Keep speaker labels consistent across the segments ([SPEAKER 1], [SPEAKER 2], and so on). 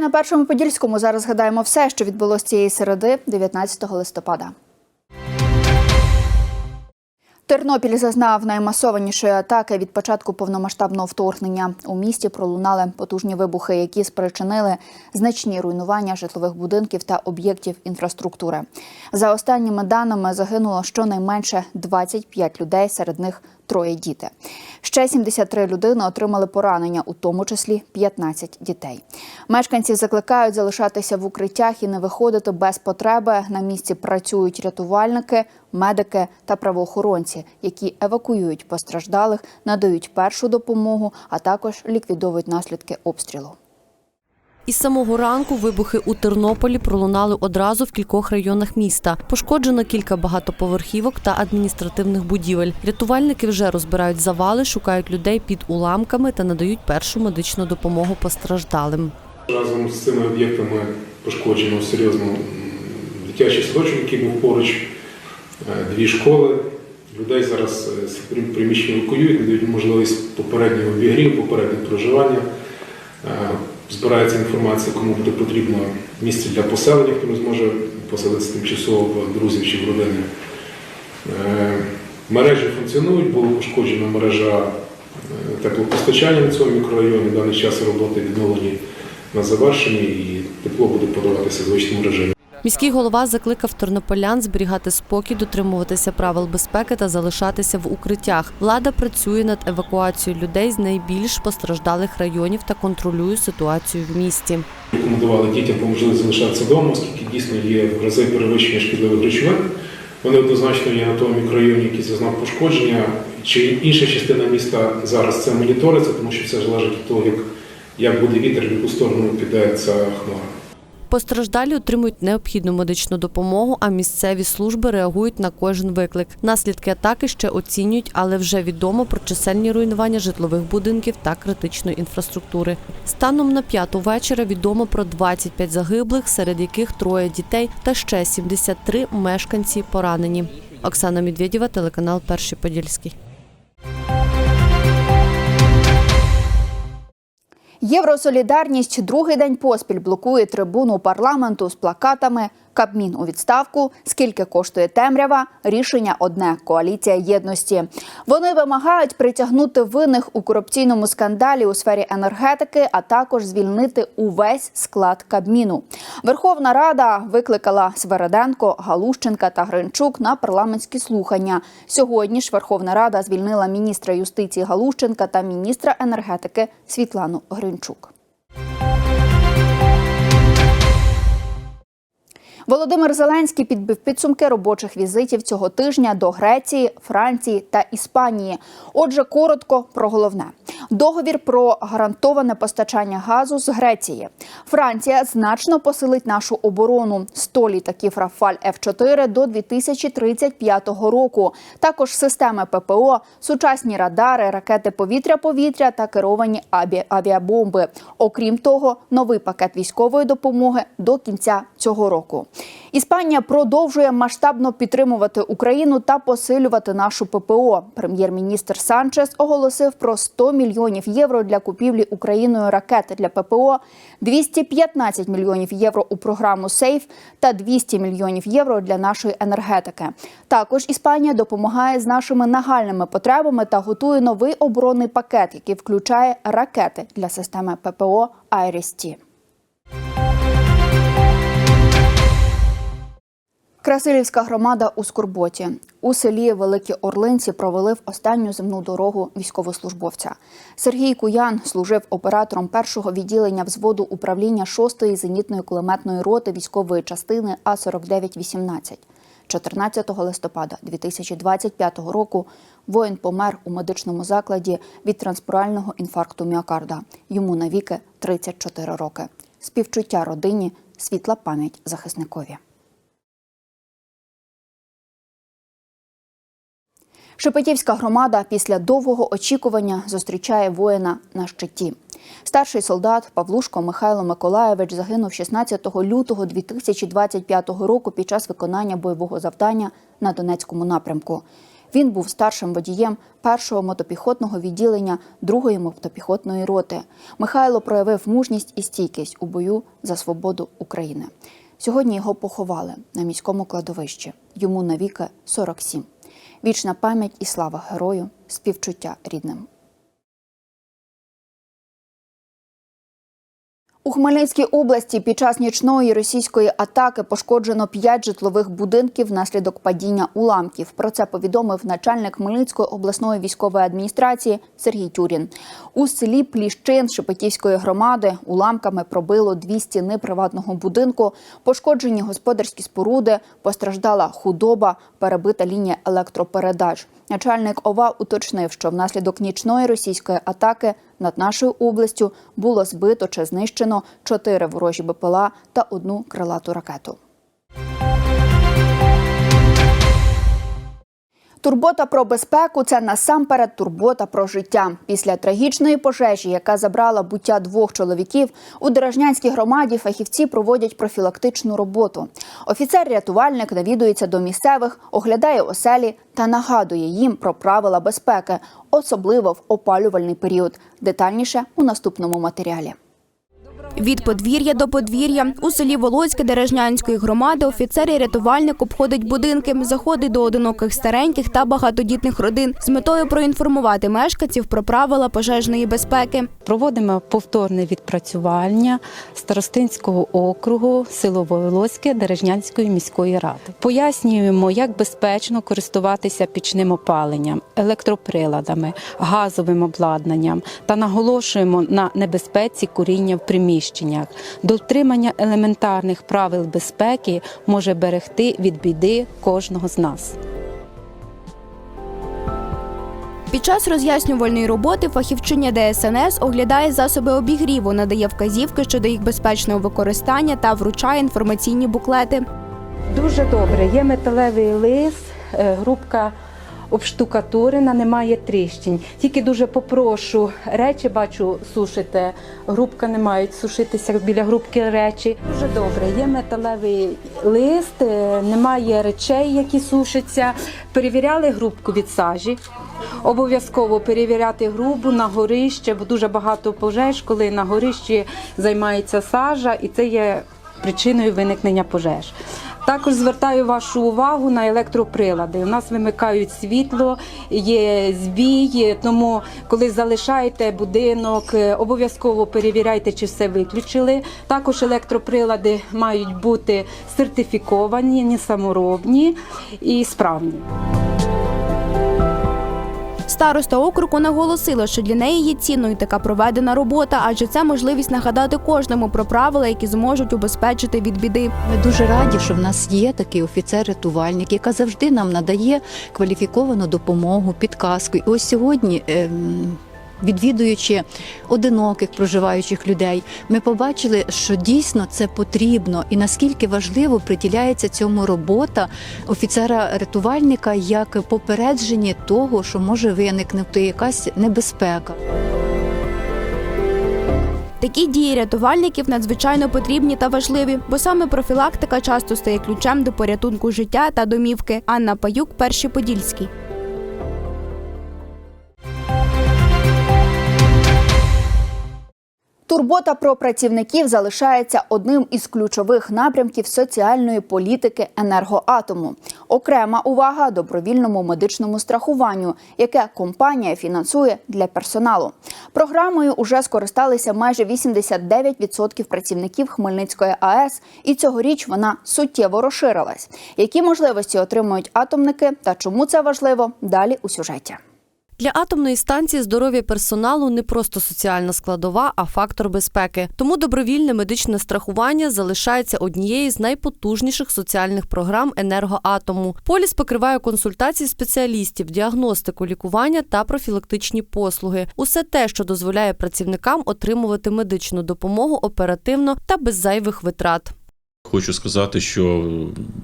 [SPEAKER 1] На першому подільському зараз згадаємо все, що відбулося цієї середи, 19 листопада. Тернопіль зазнав наймасованішої атаки від початку повномасштабного вторгнення. У місті пролунали потужні вибухи, які спричинили значні руйнування житлових будинків та об'єктів інфраструктури. За останніми даними загинуло щонайменше 25 людей, серед них троє діти. Ще 73 людини отримали поранення, у тому числі 15 дітей. Мешканців закликають залишатися в укриттях і не виходити без потреби. На місці працюють рятувальники, медики та правоохоронці, які евакуюють постраждалих, надають першу допомогу, а також ліквідовують наслідки обстрілу.
[SPEAKER 2] Із самого ранку вибухи у Тернополі пролунали одразу в кількох районах міста. Пошкоджено кілька багатоповерхівок та адміністративних будівель. Рятувальники вже розбирають завали, шукають людей під уламками та надають першу медичну допомогу постраждалим.
[SPEAKER 3] Разом з цими об'єктами пошкоджено серйозно дитячий садочок, який був поруч, е, дві школи. Людей зараз е, з прим- приміщень евакуюють, надають можливість попереднього обігріву, попереднього проживання. Збирається інформація, кому буде потрібно місце для поселення, хто не зможе поселитися тимчасово в друзів чи в родини. Е, Мережі функціонують, була пошкоджена мережа е, теплопостачання на цьому мікрорайоні. В даний час роботи відновлені на завершенні і тепло буде подаватися в звичному режимі.
[SPEAKER 2] Міський голова закликав тернополян зберігати спокій, дотримуватися правил безпеки та залишатися в укриттях. Влада працює над евакуацією людей з найбільш постраждалих районів та контролює ситуацію в місті.
[SPEAKER 3] Рекомендували дітям по залишатися вдома, оскільки дійсно є в рази перевищення шкідливих речовин. Вони однозначно є на тому мікрорайоні, який зазнав пошкодження. Чи інша частина міста зараз це моніториться, тому що все залежить від того, як буде вітер, в яку сторону піде ця хмара.
[SPEAKER 2] Постраждалі отримують необхідну медичну допомогу, а місцеві служби реагують на кожен виклик. Наслідки атаки ще оцінюють, але вже відомо про чисельні руйнування житлових будинків та критичної інфраструктури. Станом на п'яту вечора відомо про 25 загиблих, серед яких троє дітей та ще 73 мешканці поранені. Оксана Медведєва, телеканал Перший Подільський.
[SPEAKER 1] Євросолідарність другий день поспіль блокує трибуну парламенту з плакатами Кабмін у відставку. Скільки коштує темрява? Рішення одне коаліція єдності. Вони вимагають притягнути винних у корупційному скандалі у сфері енергетики, а також звільнити увесь склад Кабміну. Верховна Рада викликала Свереденко, Галущенка та Гринчук на парламентські слухання. Сьогодні ж Верховна Рада звільнила міністра юстиції Галущенка та міністра енергетики Світлану Гринчук. Володимир Зеленський підбив підсумки робочих візитів цього тижня до Греції, Франції та Іспанії. Отже, коротко про головне: договір про гарантоване постачання газу з Греції. Франція значно посилить нашу оборону. 100 літаків Рафаль Ф4 до 2035 року. Також системи ППО, сучасні радари, ракети повітря-повітря та керовані аві- авіабомби. Окрім того, новий пакет військової допомоги до кінця цього року. Іспанія продовжує масштабно підтримувати Україну та посилювати нашу ППО. Прем'єр-міністр Санчес оголосив про 100 мільйонів євро для купівлі Україною ракети для ППО, 215 мільйонів євро у програму Сейф та 200 мільйонів євро для нашої енергетики. Також Іспанія допомагає з нашими нагальними потребами та готує новий оборонний пакет, який включає ракети для системи ППО «Айріс-Ті». Красилівська громада у Скорботі. У селі Великі Орлинці провели в останню земну дорогу військовослужбовця. Сергій Куян служив оператором першого відділення взводу управління 6-ї зенітної кулеметної роти військової частини А-4918. 14 листопада 2025 року воїн помер у медичному закладі від транспорального інфаркту міокарда. Йому навіки 34 роки. Співчуття родині, світла пам'ять захисникові. Шепетівська громада після довгого очікування зустрічає воїна на щиті. Старший солдат Павлушко Михайло Миколаєвич загинув 16 лютого 2025 року під час виконання бойового завдання на Донецькому напрямку. Він був старшим водієм першого мотопіхотного відділення другої мотопіхотної роти. Михайло проявив мужність і стійкість у бою за свободу України. Сьогодні його поховали на міському кладовищі. Йому навіки 47. Вічна пам'ять і слава герою, співчуття рідним. У Хмельницькій області під час нічної російської атаки пошкоджено п'ять житлових будинків внаслідок падіння уламків. Про це повідомив начальник Хмельницької обласної військової адміністрації Сергій Тюрін. У селі Пліщин Шепетівської громади уламками пробило дві стіни приватного будинку, пошкоджені господарські споруди, постраждала худоба, перебита лінія електропередач. Начальник ОВА уточнив, що внаслідок нічної російської атаки над нашою областю було збито чи знищено чотири ворожі БПЛА та одну крилату ракету. Турбота про безпеку це насамперед турбота про життя. Після трагічної пожежі, яка забрала буття двох чоловіків, у Дорожнянській громаді фахівці проводять профілактичну роботу. Офіцер-рятувальник навідується до місцевих, оглядає оселі та нагадує їм про правила безпеки, особливо в опалювальний період. Детальніше у наступному матеріалі.
[SPEAKER 4] Від подвір'я до подвір'я у селі Волоцьке Дережнянської громади офіцер і рятувальник обходить будинки, заходить до одиноких стареньких та багатодітних родин з метою проінформувати мешканців про правила пожежної безпеки.
[SPEAKER 5] Проводимо повторне відпрацювання Старостинського округу село Волоське Дережнянської міської ради. Пояснюємо, як безпечно користуватися пічним опаленням, електроприладами, газовим обладнанням та наголошуємо на небезпеці куріння в приміщеннях. Дотримання елементарних правил безпеки може берегти від біди кожного з нас.
[SPEAKER 4] Під час роз'яснювальної роботи фахівчиня ДСНС оглядає засоби обігріву, надає вказівки щодо їх безпечного використання та вручає інформаційні буклети.
[SPEAKER 5] Дуже добре. Є металевий лист, е, грубка обштукатурена, немає тріщин. Тільки дуже попрошу, речі бачу, сушите. Грубка не мають сушитися біля грубки речі. Дуже добре. Є металевий лист, е, немає речей, які сушаться. Перевіряли грубку від сажі. Обов'язково перевіряти грубу на горище, бо дуже багато пожеж, коли на горищі займається сажа, і це є причиною виникнення пожеж. Також звертаю вашу увагу на електроприлади. У нас вимикають світло, є збій, тому коли залишаєте будинок, е, обов'язково перевіряйте, чи все виключили. Також електроприлади мають бути сертифіковані, не саморобні і справні.
[SPEAKER 4] Староста округу наголосила, що для неї є цінною така проведена робота, адже це можливість нагадати кожному про правила, які зможуть убезпечити від біди.
[SPEAKER 6] Ми дуже раді, що в нас є такий офіцер-рятувальник, яка завжди нам надає кваліфіковану допомогу, підказку. І ось сьогодні. ем, Відвідуючи одиноких проживаючих людей, ми побачили, що дійсно це потрібно, і наскільки важливо приділяється цьому робота офіцера-рятувальника як попередження того, що може виникнути якась небезпека.
[SPEAKER 4] Такі дії рятувальників надзвичайно потрібні та важливі, бо саме профілактика часто стає ключем до порятунку життя та домівки. Анна Паюк, перший подільський.
[SPEAKER 1] Турбота про працівників залишається одним із ключових напрямків соціальної політики енергоатому. Окрема увага добровільному медичному страхуванню, яке компанія фінансує для персоналу. Програмою уже скористалися майже 89% працівників Хмельницької АЕС, і цьогоріч вона суттєво розширилась. Які можливості отримують атомники та чому це важливо? Далі у сюжеті.
[SPEAKER 2] Для атомної станції здоров'я персоналу не просто соціальна складова, а фактор безпеки. Тому добровільне медичне страхування залишається однією з найпотужніших соціальних програм енергоатому. Поліс покриває консультації спеціалістів, діагностику, лікування та профілактичні послуги. Усе те, що дозволяє працівникам отримувати медичну допомогу оперативно та без зайвих витрат.
[SPEAKER 7] Хочу сказати, що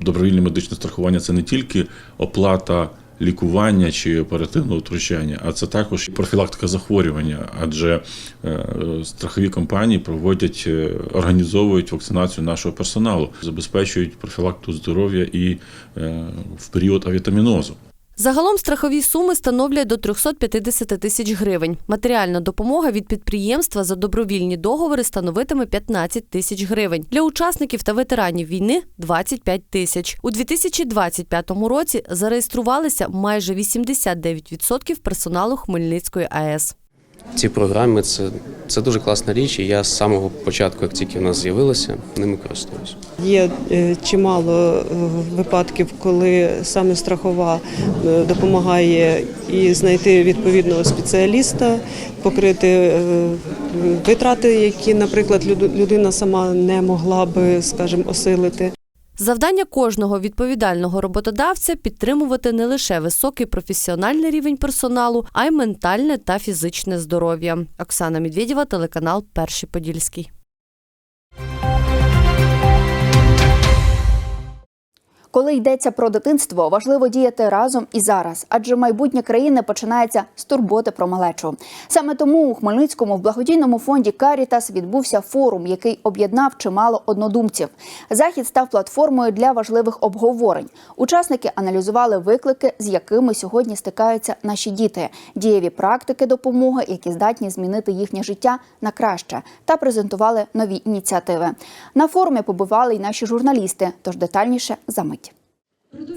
[SPEAKER 7] добровільне медичне страхування це не тільки оплата лікування чи оперативного втручання, а це також профілактика захворювання, адже е, страхові компанії проводять, е, організовують вакцинацію нашого персоналу, забезпечують профілактику здоров'я і е, в період авітамінозу.
[SPEAKER 2] Загалом страхові суми становлять до 350 тисяч гривень. Матеріальна допомога від підприємства за добровільні договори становитиме 15 тисяч гривень. Для учасників та ветеранів війни 25 тисяч. У 2025 році зареєструвалися майже 89% персоналу Хмельницької АЕС.
[SPEAKER 8] Ці програми це, це дуже класна річ, і я з самого початку, як тільки в нас з'явилися, ними користуюсь.
[SPEAKER 9] Є е, чимало е, випадків, коли саме страхова е, допомагає і знайти відповідного спеціаліста, покрити витрати, які, наприклад, люд- людина сама не могла би, скажімо, осилити.
[SPEAKER 2] Завдання кожного відповідального роботодавця підтримувати не лише високий професіональний рівень персоналу, а й ментальне та фізичне здоров'я. Оксана Медведєва, телеканал Перший Подільський.
[SPEAKER 1] Коли йдеться про дитинство, важливо діяти разом і зараз, адже майбутнє країни починається з турботи про малечу. Саме тому у Хмельницькому в благодійному фонді Карітас відбувся форум, який об'єднав чимало однодумців. Захід став платформою для важливих обговорень. Учасники аналізували виклики, з якими сьогодні стикаються наші діти, дієві практики допомоги, які здатні змінити їхнє життя на краще, та презентували нові ініціативи. На форумі побували й наші журналісти. Тож детальніше за мить.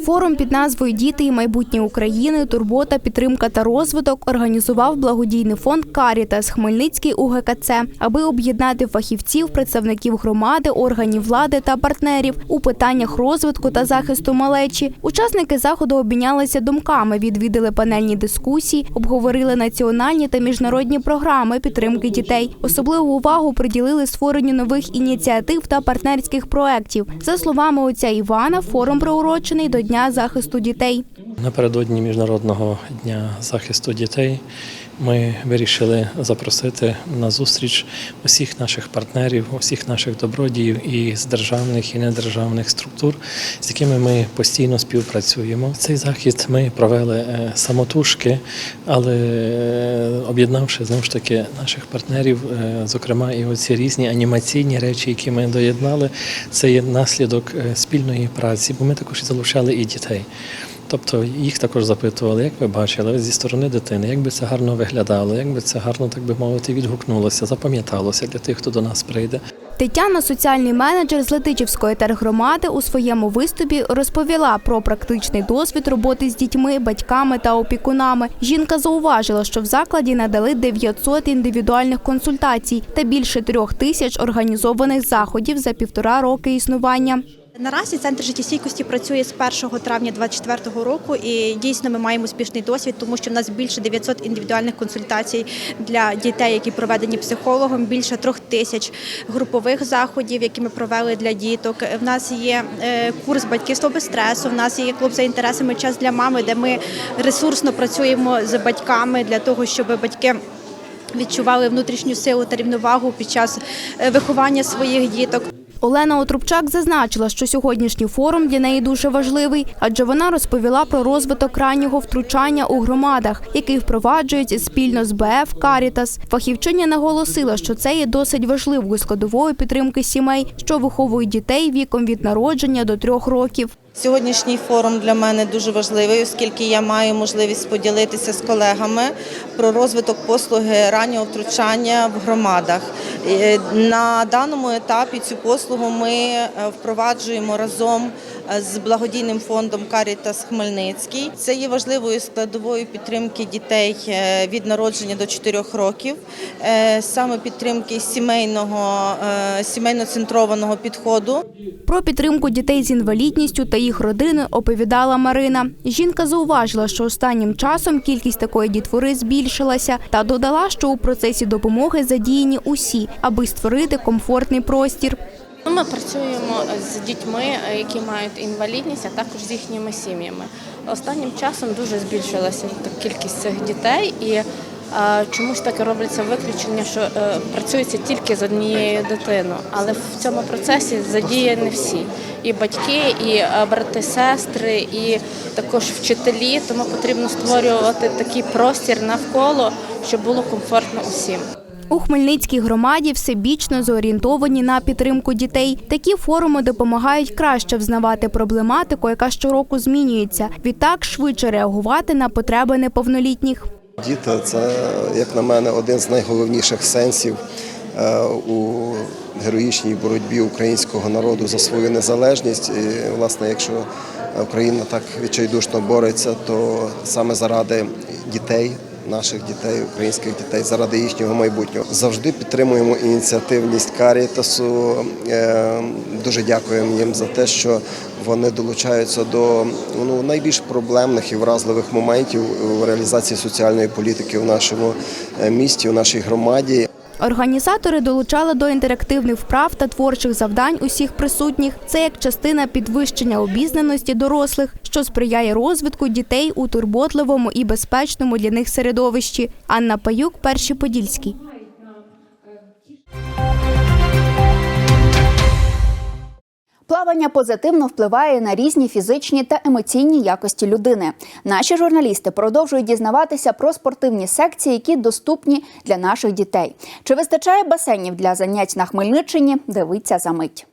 [SPEAKER 4] Форум під назвою Діти і майбутнє України, турбота, підтримка та розвиток організував благодійний фонд Карітас Хмельницький УГКЦ, аби об'єднати фахівців, представників громади, органів влади та партнерів у питаннях розвитку та захисту малечі. Учасники заходу обмінялися думками, відвідали панельні дискусії, обговорили національні та міжнародні програми підтримки дітей. Особливу увагу приділили створенню нових ініціатив та партнерських проєктів. За словами отця Івана, форум приурочений до Дня захисту дітей.
[SPEAKER 10] Напередодні Міжнародного дня захисту дітей ми вирішили запросити на зустріч усіх наших партнерів, усіх наших добродіїв і з державних і недержавних структур, з якими ми постійно співпрацюємо. Цей захід ми провели е, самотужки, але е, об'єднавши знову ж таки наших партнерів, е, зокрема і оці різні анімаційні речі, які ми доєднали, це є наслідок спільної праці, бо ми також залучали і дітей. Тобто їх також запитували, як ви бачили, зі сторони дитини, як би це гарно виглядало, як би це гарно, так би мовити, відгукнулося, запам'яталося для тих, хто до нас прийде.
[SPEAKER 4] Тетяна, соціальний менеджер з Летичівської тергромади, у своєму виступі розповіла про практичний досвід роботи з дітьми, батьками та опікунами. Жінка зауважила, що в закладі надали 900 індивідуальних консультацій та більше трьох тисяч організованих заходів за півтора роки існування.
[SPEAKER 11] Наразі центр життєстійкості працює з 1 травня 2024 року, і дійсно ми маємо успішний досвід, тому що в нас більше 900 індивідуальних консультацій для дітей, які проведені психологом, більше трьох тисяч групових заходів, які ми провели для діток. В нас є е, курс батьківства без стресу. В нас є клуб за інтересами час для мами, де ми ресурсно працюємо з батьками для того, щоб батьки. Відчували внутрішню силу та рівновагу під час е, виховання своїх діток.
[SPEAKER 4] Олена Отрубчак зазначила, що сьогоднішній форум для неї дуже важливий, адже вона розповіла про розвиток раннього втручання у громадах, який впроваджують спільно з БФ Карітас. Фахівчиня наголосила, що це є досить важливою складовою підтримки сімей, що виховують дітей віком від народження до трьох років.
[SPEAKER 12] Сьогоднішній форум для мене дуже важливий, оскільки я маю можливість поділитися з колегами про розвиток послуги раннього втручання в громадах. Е, На даному етапі цю послугу ми е, впроваджуємо разом е, з благодійним фондом Карітас Хмельницький. Це є важливою складовою підтримки дітей від народження до 4 років, саме підтримки сімейного сімейно-центрованого підходу.
[SPEAKER 4] Про підтримку дітей з інвалідністю та їх родини оповідала Марина. Жінка зауважила, що останнім часом кількість такої дітвори збільшилася, та додала, що у процесі допомоги задіяні усі, аби створити комфортний простір.
[SPEAKER 13] Ми працюємо з дітьми, які мають інвалідність, а також з їхніми сім'ями. Останнім часом дуже збільшилася кількість цих дітей, і е, чомусь таке робиться виключення, що е, працюється тільки з однією дитиною. Але в цьому процесі задіяні всі і батьки, і е, брати, сестри, і також вчителі. Тому потрібно створювати такий простір навколо, щоб було комфортно усім.
[SPEAKER 4] У Хмельницькій громаді всебічно зорієнтовані на підтримку дітей. Такі форуми допомагають краще взнавати проблематику, яка щороку змінюється. Відтак швидше реагувати на потреби неповнолітніх.
[SPEAKER 14] Діти це, як на мене, один з найголовніших сенсів е, у героїчній боротьбі українського народу за свою незалежність. І, власне, якщо Україна так відчайдушно бореться, то саме заради дітей, наших дітей, українських дітей, заради їхнього майбутнього. Завжди підтримуємо ініціативність Карітасу. Е, Дуже дякуємо їм за те, що вони долучаються до ну, найбільш проблемних і вразливих моментів в реалізації соціальної політики в нашому е, місті, у нашій громаді.
[SPEAKER 4] Організатори долучали до інтерактивних вправ та творчих завдань усіх присутніх. Це як частина підвищення обізнаності дорослих, що сприяє розвитку дітей у турботливому і безпечному для них середовищі. Анна Паюк, перший подільський.
[SPEAKER 1] Плавання позитивно впливає на різні фізичні та емоційні якості людини. Наші журналісти продовжують дізнаватися про спортивні секції, які доступні для наших дітей. Чи вистачає басейнів для занять на Хмельниччині? Дивиться за мить.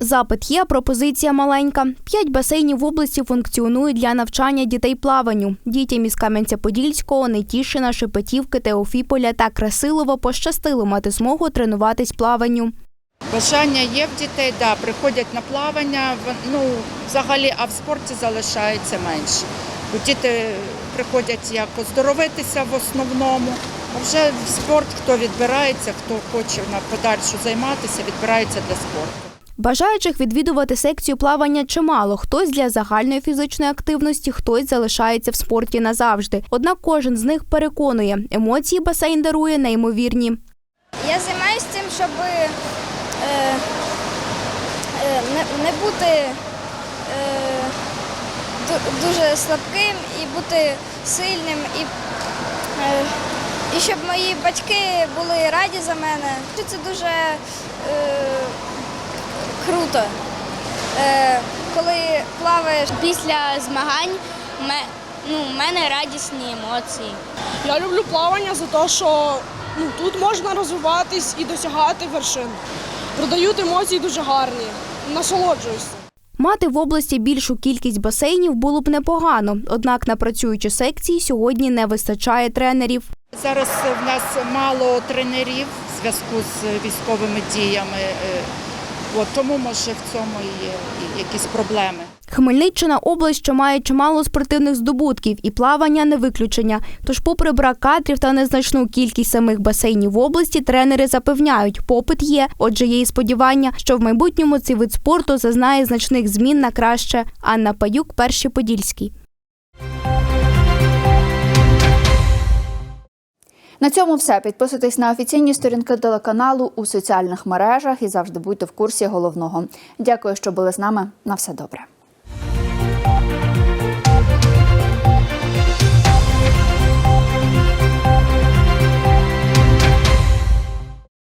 [SPEAKER 4] Запит є, пропозиція маленька. П'ять басейнів в області функціонують для навчання дітей плаванню. Дітям із Кам'янця-Подільського, Нетішина, Шепетівки, Теофіполя та Красилова пощастило мати змогу тренуватись плаванню.
[SPEAKER 15] Бажання є в дітей, да, приходять на плавання, ну, взагалі, а в спорті залишається менше. Бо діти приходять як оздоровитися в основному, а вже в спорт хто відбирається, хто хоче на подальшу займатися, відбирається для спорту.
[SPEAKER 4] Бажаючих відвідувати секцію плавання чимало. Хтось для загальної фізичної активності, хтось залишається в спорті назавжди. Однак кожен з них переконує, емоції басейн дарує неймовірні.
[SPEAKER 16] Я займаюся цим, щоб не, не бути е, дуже слабким і бути сильним, і, е, і щоб мої батьки були раді за мене. Це дуже е, круто. Е, коли плаваєш після змагань, ну, в мене радісні емоції.
[SPEAKER 17] Я люблю плавання за те, що ну, тут можна розвиватись і досягати вершин. Продають емоції дуже гарні. Насолоджуюся.
[SPEAKER 4] Мати в області більшу кількість басейнів було б непогано. Однак на працюючі секції сьогодні не вистачає тренерів.
[SPEAKER 15] Зараз в нас мало тренерів в зв'язку з військовими діями. е, От, тому може в цьому і є якісь проблеми.
[SPEAKER 4] Хмельниччина область, що має чимало спортивних здобутків, і плавання не виключення. Тож, попри брак кадрів та незначну кількість самих басейнів в області, тренери запевняють, попит є. Отже, є і сподівання, що в майбутньому цей вид спорту зазнає значних змін на краще. Анна Паюк, перший подільський.
[SPEAKER 1] На цьому все. Підписуйтесь на офіційні сторінки телеканалу у соціальних мережах і завжди будьте в курсі головного. Дякую, що були з нами. На все добре.